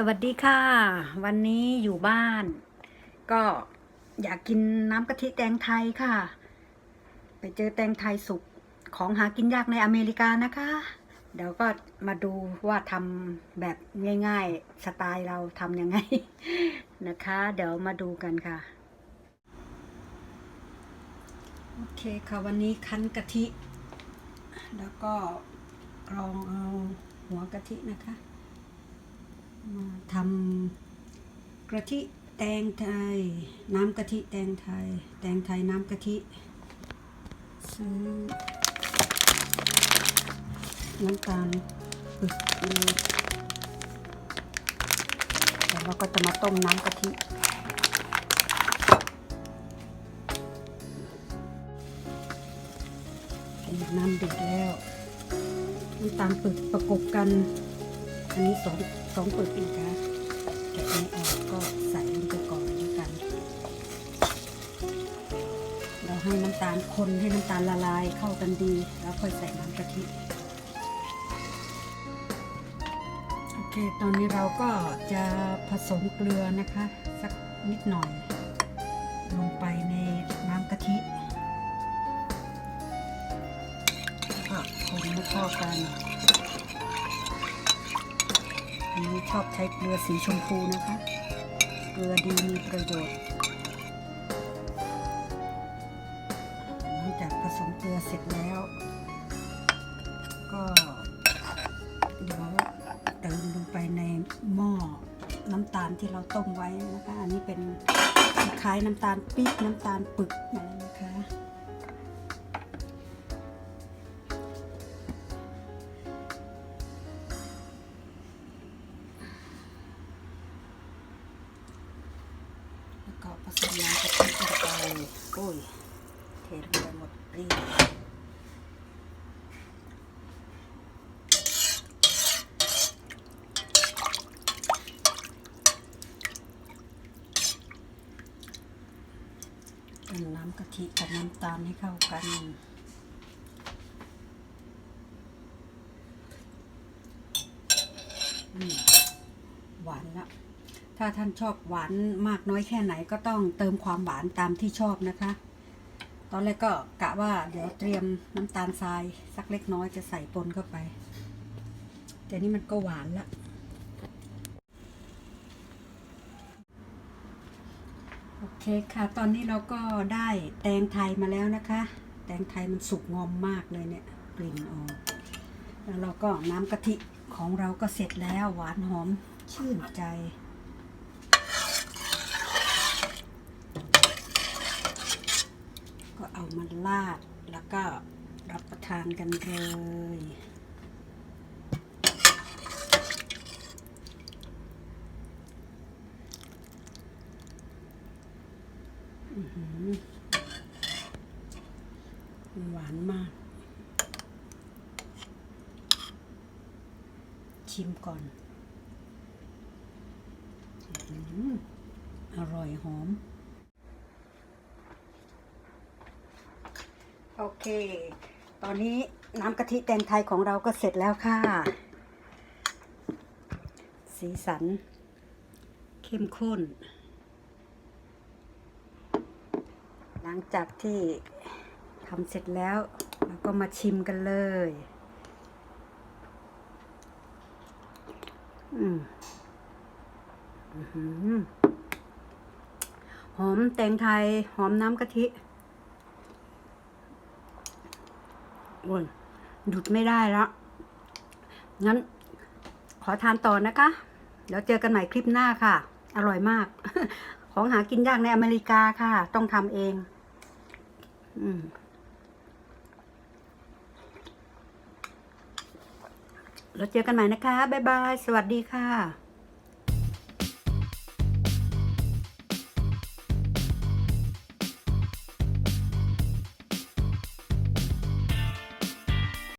สวัสดีค่ะ วันนี้อยู่บ้าน ก็อยากกินน้ำกะทิแตงไทยค่ะ ไปเจอแตงไทยสุกของหากินยากในอเมริกานะคะ เดี๋ยวก็มาดูว่าทำแบบง่ายๆ สไตล์เราทำยังไงนะคะ เดี๋ยวมาดูกันค่ะ โอเคค่ะวันนี้คั้นกะทิ แล้วก็กรองเอาหัวกะทินะคะ มาทำกะทิแตงไทย น้ำกะทิแตงไทย แตงไทยน้ำกะทิซื้อน้ำตาลปึกเลยแล้วเราก็จะมาต้มน้ำกะทิน้ำเดือดแล้วน้ำตาลปึกประกบกัน อันนี้สอง สองเปึกนะคะแกะไม่ออกก็ใส่ลงไปก่อนแล้วยกัน เราให้น้ำตาลคนให้น้ำตาลละลายเข้ากันดี แล้วค่อยใส่น้ำกะทิโอเคตอนนี้เราก็จะผสมเกลือนะคะ สักนิดหน่อย ลงไปในน้ำกะทิก็คนให้เข้ากัน นี้ชอบใช้เกลือสีชมพูนะคะ เกลือดีมีประโยชน์หลังจากผสมเกลือเสร็จแล้ว ก็เดี๋ยวเติมลงไปในหม้อน้ำตาลที่เราต้มไว้นะคะ อันนี้เป็นคล้ายน้ำตาลปี๊บน้ำตาลปึกอะไร ก็ผสมน้ำกะทิลงไปโอ้ยเทลงไปหมดเรียบกันน้ำกะทิกับน้ำตาลให้เข้ากันอืมหวานละ ถ้าท่านชอบหวานมากน้อยแค่ไหนก็ต้องเติมความหวานตามที่ชอบนะคะ ตอนแรกก็กะว่าเดี๋ยวเตรียมน้ำตาลทรายสักเล็กน้อยจะใส่ปนเข้าไป แต่นี่มันก็หวานละโอเคค่ะ ตอนนี้เราก็ได้แตงไทยมาแล้วนะคะ แตงไทยมันสุกงอมมากเลยเนี่ยกลิ่นออกแล้วเราก็น้ำกะทิของเราก็เสร็จแล้วหวานหอมชื่นใจ ก็เอามาลาดแล้ว ก็รับประทานกันเลยอื้อหือหวานมาก ชิมก่อนอื้อหืออร่อยหอม โอเค ตอนนี้น้ำกะทิแตงไทยของเราก็เสร็จแล้วค่ะ สีสัน เข้มข้น หลังจากที่ทำเสร็จแล้วเราก็มาชิมกันเลย อืมหอมแตงไทย หอมน้ำกะทิ โอ้ยหยุดไม่ได้แล้วงั้น ขอทานต่อนะคะ เดี๋ยวเจอกันใหม่คลิปหน้าค่ะ อร่อยมาก ของหากินยากในอเมริกาค่ะ ต้องทำเอง อืมแล้วเจอกันใหม่นะคะ บ๊ายบาย สวัสดีค่ะ